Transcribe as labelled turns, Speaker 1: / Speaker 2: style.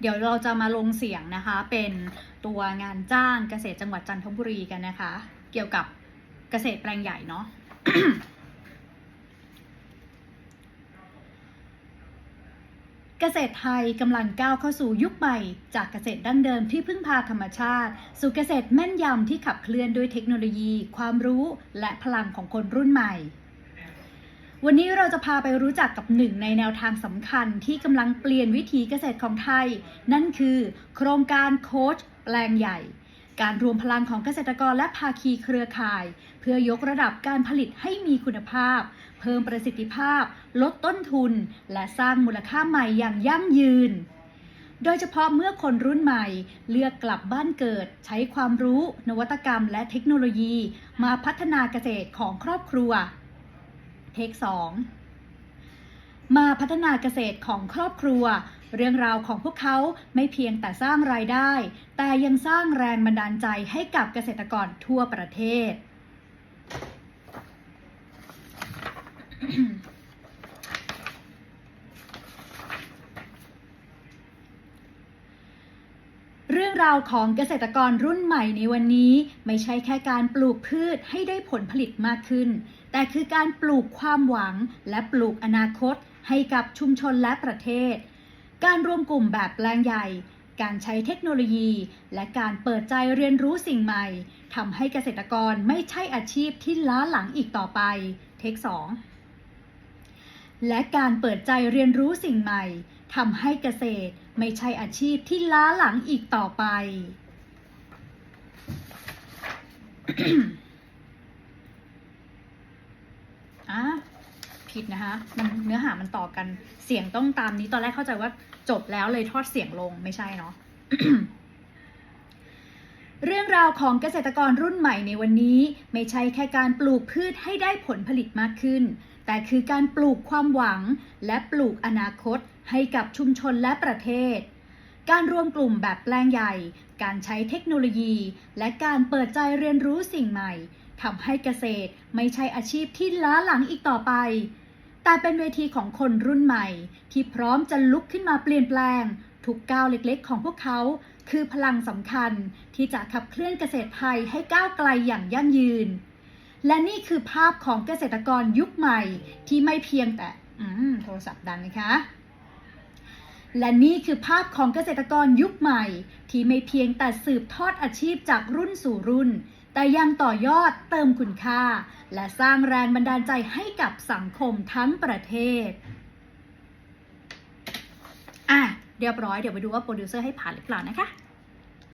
Speaker 1: เดี๋ยวเราจะมาลงเสียงนะคะ เป็นตัวงานจ้างเกษตรจังหวัดจันทบุรีกันนะคะ เกี่ยวกับเกษตรแปลงใหญ่เนาะเกษตรไทยกำลังก้าวเข้าสู่ยุคใหม่ จากเกษตรดั้งเดิมที่พึ่งพาธรรมชาติ สู่เกษตรแม่นยำที่ขับเคลื่อนด้วยเทคโนโลยี ความรู้ และพลังของคนรุ่นใหม่ วันนี้เราจะพาไปรู้จักกับหนึ่งในแนวทางสำคัญที่กำลังเปลี่ยนวิถีเกษตรของไทย นั่นคือ โครงการโค้ชแปลงใหญ่ การรวมพลังของเกษตรกรและภาคีเครือข่าย เพื่อยกระดับการผลิตให้มีคุณภาพ เพิ่มประสิทธิภาพ ลดต้นทุน และสร้างมูลค่าใหม่อย่างยั่งยืนโดยเฉพาะเมื่อคนรุ่นใหม่ เลือกกลับบ้านเกิด ใช้ความรู้ นวัตกรรม และเทคโนโลยี มาพัฒนาเกษตรของครอบครัว เทค2มาพัฒนาเกษตรของครอบครัว เรื่องราวของพวกเขาไม่เพียงแต่สร้างรายได้ แต่ยังสร้างแรงบันดาลใจให้กับเกษตรกรทั่วประเทศ รื่องราวของเกษตรกรรุ่นใหม่ในวันนี้ ไม่ใช่แค่การปลูกพืชให้ได้ผลผลิตมากขึ้น แต่คือการปลูกความหวัง และปลูกอนาคต ให้กับชุมชนและประเทศ การรวมกลุ่มแบบแปลงใหญ่ การใช้เทคโนโลยี และการเปิดใจเรียนรู้สิ่งใหม่ทำให้เกษตรกรไม่ใช่อาชีพที่ล้าหลังอีกต่อไป เทคสองและการเปิดใจเรียนรู้สิ่งใหม่ ทำให้เกษตรไม่ใช่อาชีพที่ล้าหลังอีกต่อไป อะผิดนะคะ มันเนื้อหามันต่อกัน เสียงต้องตามนี้ ตอนแรกเข้าใจว่าจบแล้วเลยทอดเสียงลง ไม่ใช่เนาะ เรื่องราวของเกษตรกรรุ่นใหม่ในวันนี้ ไม่ใช่แค่การปลูกพืชให้ได้ผลผลิตมากขึ้น แต่คือการปลูกความหวัง และปลูกอนาคต ให้กับชุมชนและประเทศ การรวมกลุ่มแบบแปลงใหญ่ การใช้เทคโนโลยี และการเปิดใจเรียนรู้สิ่งใหม่ทำให้เกษตรไม่ใช่อาชีพที่ล้าหลังอีกต่อไป แต่เป็นเวทีของคนรุ่นใหม่ ที่พร้อมจะลุกขึ้นมาเปลี่ยนแปลง ทุกก้าวเล็กๆ ของพวกเขา คือพลังสำคัญที่จะขับเคลื่อนเกษตรไทยให้ก้าวไกลอย่างยั่งยืน และนี่คือภาพของเกษตรกรยุคใหม่ที่ไม่เพียงแต่อืมโทรศัพท์ดังนะคะ และนี่คือภาพของเกษตรกรยุคใหม่ ที่ไม่เพียงแต่สืบทอดอาชีพจากรุ่นสู่รุ่น แต่ยังต่อยอดเติมคุณค่า และสร้างแรงบันดาลใจให้กับสังคมทั้งประเทศ อะ เรียบร้อยเดี๋ยวไปดูว่าโปรดิวเซอร์ให้ผ่านหรือเปล่านะคะ